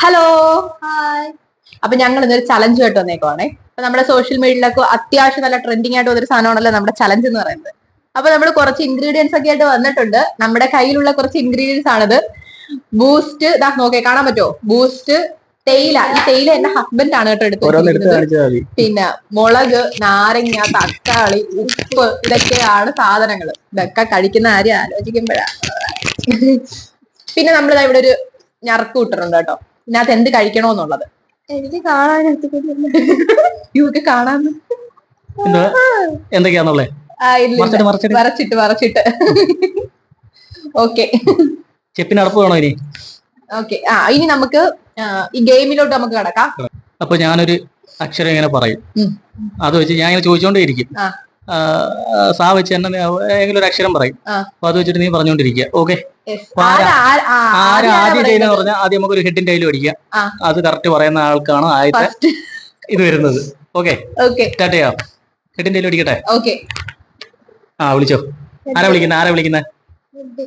Hello hi അപ്പൊ ഞങ്ങൾ ഇന്നൊരു ചലഞ്ച് കേട്ട് വന്നേക്കുവാണേ. അപ്പൊ നമ്മുടെ സോഷ്യൽ മീഡിയയിലൊക്കെ അത്യാവശ്യം നല്ല ട്രെൻഡിങ് ആയിട്ട് വന്നൊരു സാധനമാണല്ലോ നമ്മുടെ ചലഞ്ച് എന്ന് പറയുന്നത്. അപ്പൊ നമ്മൾ കുറച്ച് ഇൻഗ്രീഡിയൻസ് ഒക്കെ ആയിട്ട് വന്നിട്ടുണ്ട്. നമ്മുടെ കയ്യിലുള്ള കുറച്ച് ഇൻഗ്രീഡിയൻസ് ആണിത്. ബൂസ്റ്റ് ഇതാ നോക്കേ കാണാൻ പറ്റുമോ ബൂസ്റ്റ് തേയില. ഈ തേയില എന്റെ ഹസ്ബൻഡ് ആണ് കേട്ടോ എടുത്ത് ഓരോന്ന് കാണിച്ചാൽ മതി. പിന്നെ മുളക് നാരങ്ങ തക്കാളി ഉപ്പ് ഇതൊക്കെയാണ് സാധനങ്ങൾ ഇതൊക്കെ കഴിക്കുന്ന കാര്യം ആലോചിക്കുമ്പോഴാ. പിന്നെ നമ്മളിതാ ഇവിടെ ഒരു ഞറക്ക് ഇട്ടിട്ടുണ്ട് കേട്ടോ. ഇതിനകത്ത് എന്ത് കഴിക്കണോന്നുള്ളത് എനിക്ക് കാണാൻ ഇവക്ക് കാണാൻ. എന്താ? എന്തൊക്കെയാന്നുള്ളേ? ആ, ഇല്ല, ഇല്ല. മറച്ചിട്ട് മറച്ചിട്ട് വരച്ചിട്ട് വരച്ചിട്ട്. ഓക്കെ. ചെപ്പിന് അടപ്പ് വേണോ ഇനി? ഓക്കെ. ആ ഇനി നമുക്ക് ഈ ഗെയിമിലോട്ട് നമുക്ക് കിടക്കാം. അപ്പൊ ഞാനൊരു അക്ഷരം ഇങ്ങനെ പറയും. അത് വെച്ച് ഞാൻ ഇങ്ങനെ ചോദിച്ചോണ്ടേയിരിക്കും ആ. സാ വെച്ച് തന്നെ ഏതെങ്കിലും ഒരു അക്ഷരം പറയും. അപ്പൊ അത് വെച്ചിട്ട് നീ പറഞ്ഞുകൊണ്ടിരിക്കുക ഓക്കെ? ആദ്യം ചെയ്യുന്ന? പറഞ്ഞാൽ ആദ്യം നമുക്ക് ഒരു ഹെഡിന്റെ കയ്യിൽ അടിക്കാം. അത് കറക്റ്റ് പറയുന്ന ആൾക്കാണ് ആദ്യത്തെ. ഇത് വരുന്നത്. ഓക്കെ? സ്റ്റാർട്ട് ചെയ്യാം. ഹെഡിന്റെ കയ്യിൽ അടിക്കട്ടെ ഓക്കെ. ആ വിളിച്ചോ. ആരാ വിളിക്കുന്ന? ആരാ വിളിക്കുന്ന?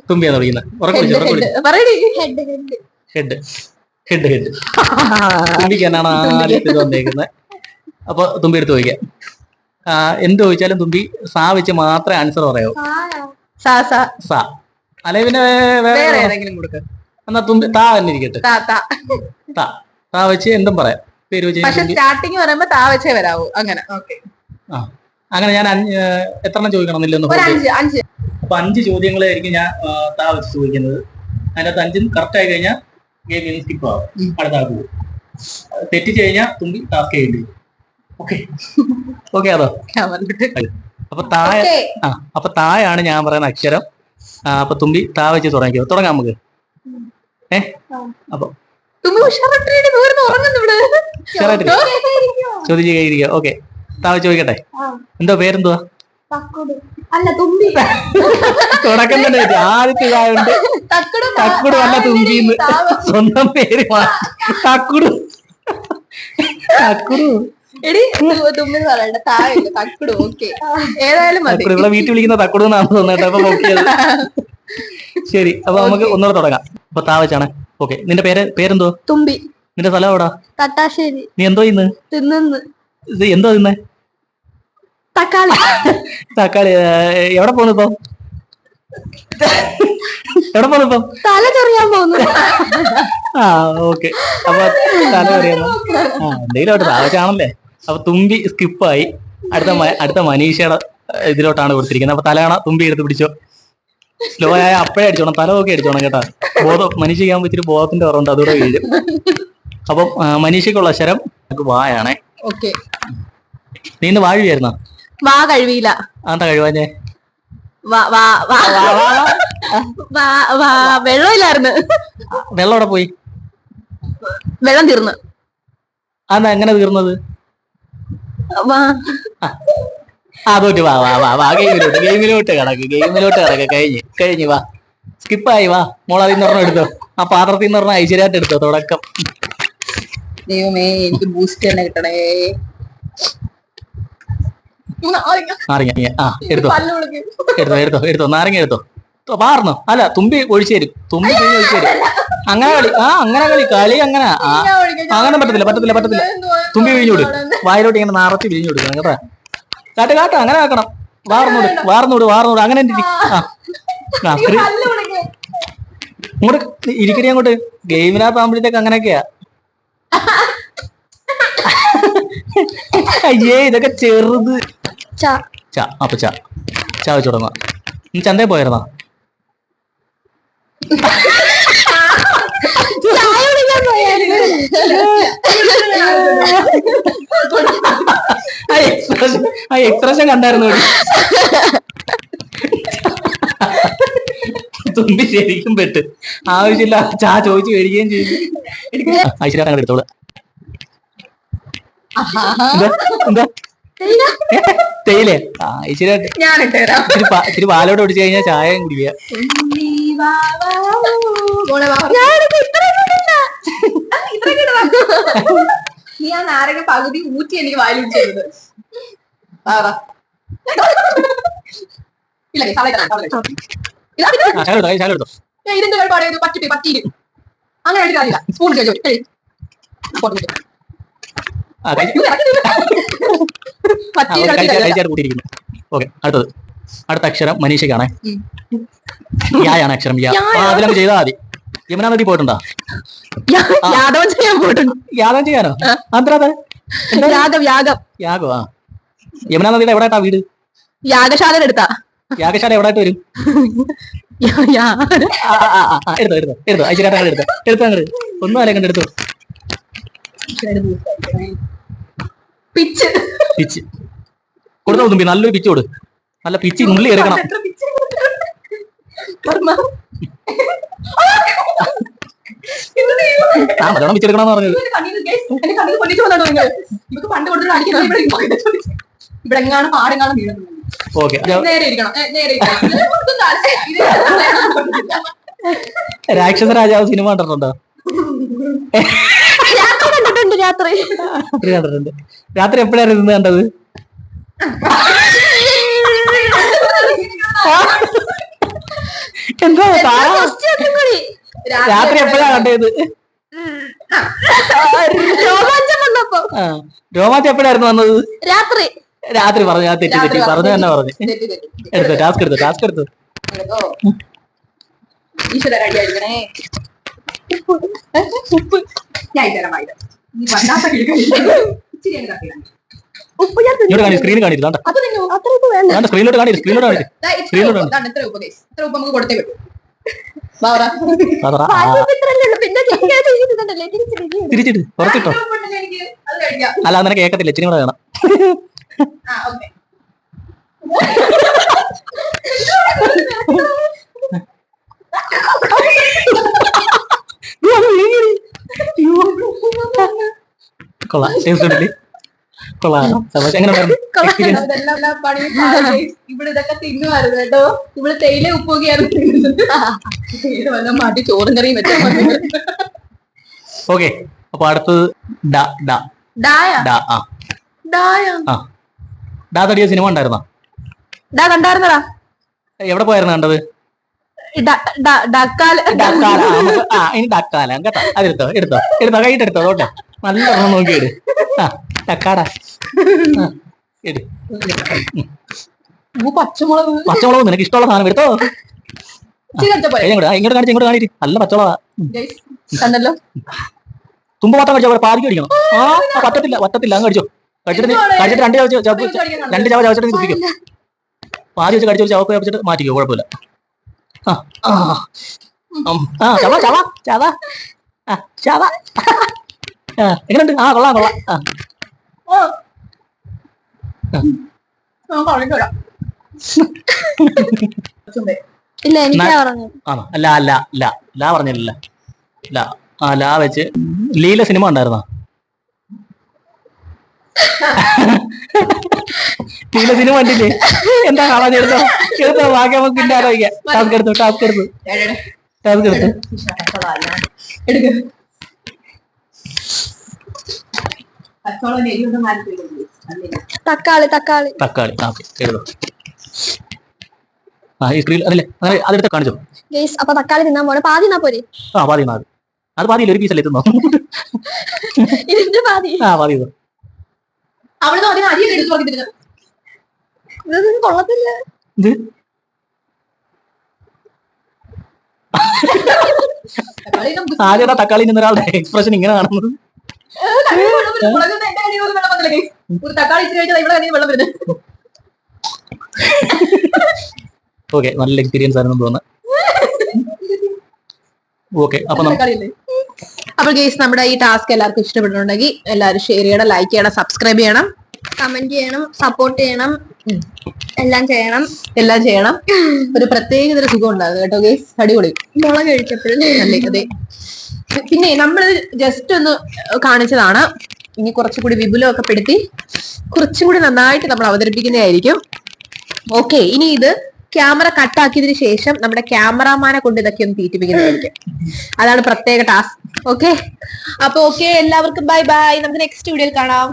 തുമ്പിയാന്ന് വിളിക്കുന്നത് ഉറക്കെ വിളിച്ചു ഉറക്കം വിളിച്ചോ. ഹെഡ് ഹെഡ് ഹെഡ് തുമ്പിക്കാനാണ് ആദ്യത്തെ വന്നേക്കുന്നത് അപ്പൊ തുമ്പി എടുത്ത് ആ, എന്ത് ചോദിച്ചാലും തുമ്പി സാ വെച്ച് മാത്രമേ ആൻസർ പറയൂ. സാ അല്ലെ പിന്നെ വേറെ ഏതെങ്കിലും കൊടുക്ക്. എന്നാ തുമ്പി താ തന്നെ ഇരിക്കട്ടെ. താ താ. വെച്ച് എന്തും പറയാം. പേര് വെച്ച് സ്റ്റാർട്ടിങ് പറയുമ്പോ താ വെച്ചേ വരാവൂ. അങ്ങനെ ആ. അങ്ങനെ ഞാൻ എത്ര എത്രണ്ണം ചോദിക്കണം അഞ്ച് അപ്പൊ അഞ്ച് ചോദ്യങ്ങളായിരിക്കും ഞാൻ താ വെച്ച് ചോദിക്കുന്നത്. അതിനകത്ത് അഞ്ചും കറക്റ്റ് ആയി കഴിഞ്ഞാൽ ഗെയിം സ്കിപ്പ് ആവും. അടുത്ത ആൾക്ക് പോകും തെറ്റിച്ച് കഴിഞ്ഞാൽ തുമ്പി ടാസ്ക് ചെയ്യേണ്ടി വരും. ഓക്കെ ഓക്കെ അതോ? അപ്പൊ തായ ആ അപ്പൊ തായാണ് ഞാൻ പറയുന്ന അക്ഷരം. അപ്പൊ തുമ്പി താ വെച്ച് തുടങ്ങിക്കോ. തുടങ്ങാം നമുക്ക്. ഏ? അപ്പൊ ചോദിച്ചു കഴിഞ്ഞിരിക്കുക ഓക്കെ താ വെച്ച് ചോദിക്കട്ടെ. എന്തോ പേരെന്തുവാ? തുടക്കം തന്നെ. ആദ്യത്തെ ഇതായോണ്ട് തക്കുടു അല്ല തുമ്പിന്ന്. സ്വന്തം പേര്. തക്കുടു. തക്കുടു. എടി തു- തുമ്പി പറയണ്ട. താഴെ തക്കുടു ഓക്കെ. ഏതായാലും മതി. ഇവിടെ വീട്ടിൽ വിളിക്കുന്ന തക്കുടു എന്നാണ് തോന്നുന്നത് അപ്പൊ നോക്കിയത് ശരി. അപ്പൊ നമുക്ക്. ഒന്നുകൂടെ തുടങ്ങാം. അപ്പൊ താ വെച്ചാണ്. ഓക്കെ. നിന്റെ പേര് പേരെന്തോ? തുമ്പി. നിന്റെ സ്ഥലം എവിടാ? തട്ടാശ്ശേരി. നീ എന്തോ ഇന്ന്? തിന്നുന്ന്. ഇത് എന്തോ ഇന്ന്? തക്കാളി. തക്കാളി. എവിടെ പോകുന്നു ഇപ്പൊ? എവിടെ പോകുന്നു ഇപ്പൊ? തല ചെറിയാൻ പോകുന്നു ആ ഓക്കെ. അപ്പൊ തല ചെറിയാ ആ എന്തെങ്കിലും ആവട്ടെ. താവച്ചാണല്ലേ അപ്പൊ തുമ്പി സ്കിപ്പായി. അടുത്ത അടുത്ത മനീഷയുടെ ഇതിലോട്ടാണ് കൊടുത്തിരിക്കുന്നത്. അപ്പൊ തലയാണ തുമ്പി എടുത്ത് പിടിച്ചോ. സ്ലോ ആയ അപ്പഴേ അടിച്ചോണം. തല നോക്കി അടിച്ചോണം കേട്ടാ. ബോധം മനീഷ് ചെയ്യാൻ പറ്റി ബോധത്തിന്റെ കുറവുണ്ട്. അതുകൂടെ വീഴും. അപ്പം മനീഷക്കുള്ള മനീഷയ്ക്കുള്ള ശരം നമുക്ക് വായാണേ. നീ ഇന്ന് വാഴുവായിരുന്ന വാ കഴിവിയില്ല. അതാ കഴിവാഞ്ഞേ? വെള്ളമില്ലായിരുന്നു. വെള്ളം അവിടെ പോയി? വെള്ളം തീർന്നു. അതെന്താ എങ്ങനെ തീർന്നത്? വാ. ആ വാ വാ വാ വാ. ഗെയിമിലോട്ട് ഗെയിമിലോട്ട് കിടക്ക് ഗെയിമിലോട്ട് കിടക്ക്. കഴിഞ്ഞ് കഴിഞ്ഞ് വാ. സ്കിപ്പായി വാ. മോൾ അതിൽ നിന്ന് എടുത്തോ. ആ പാത്രത്തിൽ നിന്ന് പറഞ്ഞ ഐശ്വര്യമായിട്ട് എടുത്തോ തുടക്കം. ദൈവമേ എനിക്ക് ബൂസ്റ്റ് തന്നെ കിട്ടണേ. നാരങ്ങ. ആ എടുത്തോ. എടുത്തോ എടുത്തോ എടുത്തോ. നാരങ്ങ എടുത്തോ. പാർന്നോ അല്ല തുമ്പി ഒഴിച്ചു തരും. തുമ്പി ഒഴിച്ചു തരും. അങ്ങനെ കളി ആ അങ്ങനെ കളി കളി അങ്ങനെ. അങ്ങനെ പറ്റത്തില്ല പറ്റത്തില്ല പറ്റത്തില്ല. തുമ്പി വിഴിഞ്ഞു വിടും വായിലോട്ട് ഇങ്ങനെ നിറച്ച് വിഴിഞ്ഞു കൊടുക്കണം കേട്ടോ. കാട്ട് കാട്ടോ അങ്ങനെ ആക്കണം. വാർന്നോട് വാർന്നോട് വാർന്നോട് അങ്ങനെ. ആ. ഇങ്ങോട്ട് ഇരിക്കടി അങ്ങോട്ട്. ഗെയിമിനകത്ത് ആകുമ്പോഴത്തേക്ക് അങ്ങനെയൊക്കെയാ. അയ്യേ ഇതൊക്കെ ചെറുത്. ച. അപ്പൊ ചാ. ച വെച്ചു തുടങ്ങാം. നീ ചന്തയിൽ പോയിരുന്നാ ആ എക്സ്പ്രഷൻ ആ എക്സ്പ്രഷൻ കണ്ടായിരുന്നു. തുമ്പി ശരിക്കും പെട്ട്. ആവശ്യമില്ല ചാ ചോദിച്ചു മേടിക്കുകയും ചെയ്തു. ഐശ്വര്യ അങ്ങോട്ട് എടുത്തോളൂ. എന്താ? തേയിലേ? ആ ഐശ്വര്യ ഇച്ചിരി പാ- ഇച്ചിരി ഒടിച്ചു കഴിഞ്ഞാൽ ചായയും കുടിക്കുക. ഇത്രയൊക്കെ. നീ ആ നാരങ്ങ പകുതി ഊറ്റി എനിക്ക് വായിലിട്ടത് ഇല്ല ഇതിന്റെ സളയത്തണം, ചെയ്തു പറ്റി പറ്റി അങ്ങനെ എടുക്കാറില്ല സ്പൂൺ ചോദിച്ചു ഓക്കെ അടുത്തത്. അടുത്ത അക്ഷരം മനീഷയ്ക്കാണേ. യായാണ് അക്ഷരം യാ. അതിലങ്ങ് ചെയ്താൽ മതി. യമുന നദി പോയിട്ടുണ്ടോ യാദവൻ ചെയ്യാൻ പോയിട്ടുണ്ട്. യാഗം ചെയ്യാനോ? അന്ത്രത് യാഗം യാഗം. യാഗോ ആ. യമുന നദിയുടെ വീട്? യാഗശാല എടുത്താ യാഗശാല എവിടെയായിട്ട് വരും? എടുത്തോ എടുത്തോ എടുത്തോ. എടുത്തോ. എടുത്തോ അങ്ങോട്ട് ഒന്നും അല്ലേ കണ്ട് പിച്ച്. പിച്ച്. കൊടുത്തോ തുമ്പി. നല്ലൊരു പിച്ച് കൊടു. നല്ല പിച്ച് ഉള്ളി എടുക്കണം എത്ര പിച്ച് ഓർമ്മ. ഇത് ദൈവം. ആ നല്ലോണം പിച്ച് എടുക്കണം എന്ന് പറഞ്ഞത് ഇവന്റെ കണ്ണീര് guys, എന്റെ കണ്ണീര് പൊട്ടിച്ചു വന്നാണോ നിങ്ങൾ ഇവക്ക് പണ്ട് കൊടുത്തിട്ട് അടിക്കുന്നത് ഇവിടെ എങ്ങാണ് പാടെങ്ങാണ് വീഴുന്നത് ഓക്കെ രാക്ഷസ രാജാവ് സിനിമ കണ്ടിട്ടുണ്ടോ? രാത്രി കണ്ടിട്ടുണ്ട് രാത്രി. രാത്രി കണ്ടിട്ടുണ്ട്. രാത്രി എപ്പോഴായിരുന്നു ഇന്ന് കണ്ടത്? എന്താ രാത്രി എപ്പോഴാ കണ്ടത്? രോമാഞ്ചം വന്നപ്പോ. രോമാഞ്ചം എപ്പോഴായിരുന്നു വന്നത്? രാത്രി. രാത്രി പറഞ്ഞു ഞാൻ തെറ്റി തെറ്റി. പറഞ്ഞു തന്നെ പറഞ്ഞു. തെറ്റി. ടാസ്ക് എടുത്തു ടാസ്ക് എടുത്തു എടുത്തോ. ഈശ്വര കടിയായിരിക്കണേ ഉപ്പ്. ഞാൻ ഇച്ചിരി ഉപ്പ് ഞാൻ സ്ക്രീനിൽ സ്ക്രീനിലോട്ട് കാണിച്ചു സ്ക്രീനിലോട്ട് കാണിച്ചു സ്ക്രീനിലോട്ട് കാണിച്ചു ഇത്ര ഉപ്പ് ഇത്ര ഉപ്പ് നമുക്ക് കൊടുത്തേ പറ്റൂ. തിരിച്ചിട്ട് അല്ല നിനക്ക് കേക്കത്തില്ല. ഇച്ചിരി കൂടെ വേണം. കൊള്ളാം. ടേസ്റ്റ് ഉണ്ടല്ലേ കൊള്ളാം. സന്തോഷം. എങ്ങനെ. ഇവിടെ ഇതൊക്കെ തിന്നുമായിരുന്നു കേട്ടോ. ഇവിടെ തേയില തേയില മാറ്റി ചോറും കറിയും വെച്ചാൽ ഓക്കെ. അപ്പൊ അടുത്തത് ഡാ തടിയ സിനിമ ഉണ്ടായിരുന്നോ ഡാ കണ്ടായിരുന്നടാ. എവിടെ പോയായിരുന്നു കണ്ടത്? ഇനി ഡക്കാല കേട്ടോ. അതെടുത്തോ എടുത്തോ എടുത്തോ. കൈയിട്ട് എടുത്തോ തോട്ടെ നല്ല ഒരെണ്ണം നോക്കി ഇട് ആ. ഇട് പച്ചമുളക്. പച്ചമുളക് നിനക്ക് ഇഷ്ടമുള്ള സാധനം എടുത്തോ? ഇങ്ങോട്ട് കാണിച്ച് ഇങ്ങോട്ട് കാണിച്ച്. നല്ല പച്ചമുളകാ. തുമ്പ മാത്രം കഴിച്ചോ പാതി കഴിക്കണം ആ പറ്റത്തില്ല പറ്റത്തില്ല അങ്ങ് കഴിച്ചോ കഴിച്ചിട്ട്? കഴിച്ചിട്ട് രണ്ട് ചവച്ച് രണ്ട് ചവ ചവച്ചിട്ട് നീ കുടിക്കും പാതി വെച്ച് കടിച്ചു ചവപ്പ് വെച്ചിട്ട് മാറ്റിക്കോ കുഴപ്പമില്ല. ആ ആ ചവ ചവ ചവ. ആ ചവ. ആ എങ്ങനെയുണ്ട്? ആ കൊള്ളാം കൊള്ളാം. ആ. ഇല്ല അല്ല അല്ല ല പറഞ്ഞില്ല ആ ലാ വെച്ച് ലീല സിനിമ ഉണ്ടായിരുന്നോ ലീല സിനിമ കണ്ടില്ലേ എന്താ കാണാൻ എടുത്തോ എടുത്തോ നമുക്ക് ടാസ്ക് എടുത്തു ടാസ്ക് എടുത്തു എടെ, എടെ. ടാസ്ക് എടുത്തു. എടുക്ക്. തക്കാളി തക്കാളി. തക്കാളി. ആ എഴുതോ ആ ഈ സ്ക്രീൻ അതല്ലേ? അങ്ങനെ അതെടുത്ത് കാണിച്ചോ? ഗൈസ് അപ്പൊ തക്കാളി തിന്നാൻ പോണെ. പാതി തിന്നാ പോരെ? ആ പാതി അത് പാതിയില്ല ഒരു എത്തുന്നോ ഇതിന്റെ പാതി. ആ പാതി ഇതോ. അവിടുന്ന് അതിന് അരിയൊക്കെ എടുത്ത് നോക്കിട്ടില്ല ഇതൊന്നും കൊള്ളത്തില്ല. ഇത്? ആദ്യം ആ തക്കാളി നിന്ന ഒരാളുടെ എക്സ്പ്രഷൻ ഇങ്ങനെ കാണുന്നത്? ഒരു തക്കാളി ഇച്ചിരി കഴിച്ചാൽ ഇവിടെ വെള്ളം വരുന്നത് ഓക്കെ നല്ല എക്സ്പീരിയൻസ് ആയിരുന്നു തോന്നുന്നു. ഓക്കെ അപ്പൊ അപ്പോൾ ഗേസ് നമ്മുടെ ഈ ടാസ്ക് എല്ലാവർക്കും ഇഷ്ടപ്പെട്ടിട്ടുണ്ടെങ്കിൽ എല്ലാവരും ഷെയർ ചെയ്യണം ലൈക്ക് ചെയ്യണം സബ്സ്ക്രൈബ് ചെയ്യണം കമന്റ് ചെയ്യണം സപ്പോർട്ട് ചെയ്യണം എല്ലാം ചെയ്യണം. എല്ലാം ചെയ്യണം. ഒരു പ്രത്യേക തരം സുഖം ഉണ്ടാകും കേട്ടോ ഗേസ് അടിപൊളി. മുളക് കഴിച്ചപ്പോഴും. അല്ലേ അതെ. പിന്നെ നമ്മൾ ജസ്റ്റ് ഒന്ന് കാണിച്ചതാണ്. ഇനി കുറച്ചുകൂടി വിപുലമൊക്കെ പെടുത്തി കുറച്ചും കൂടി നന്നായിട്ട് നമ്മൾ അവതരിപ്പിക്കുന്നതായിരിക്കും. ഓക്കെ ഇനി ഇത് ക്യാമറ കട്ടാക്കിയതിനു ശേഷം നമ്മുടെ ക്യാമറാമാനെ കൊണ്ട് ഇതൊക്കെ ഒന്ന് തീറ്റിപ്പിക്കുന്നതായിരിക്കും. അതാണ് പ്രത്യേക ടാസ്ക് ഓക്കെ അപ്പൊ ഓക്കെ എല്ലാവർക്കും ബൈ ബൈ നമുക്ക് നെക്സ്റ്റ് വീഡിയോയിൽ കാണാം.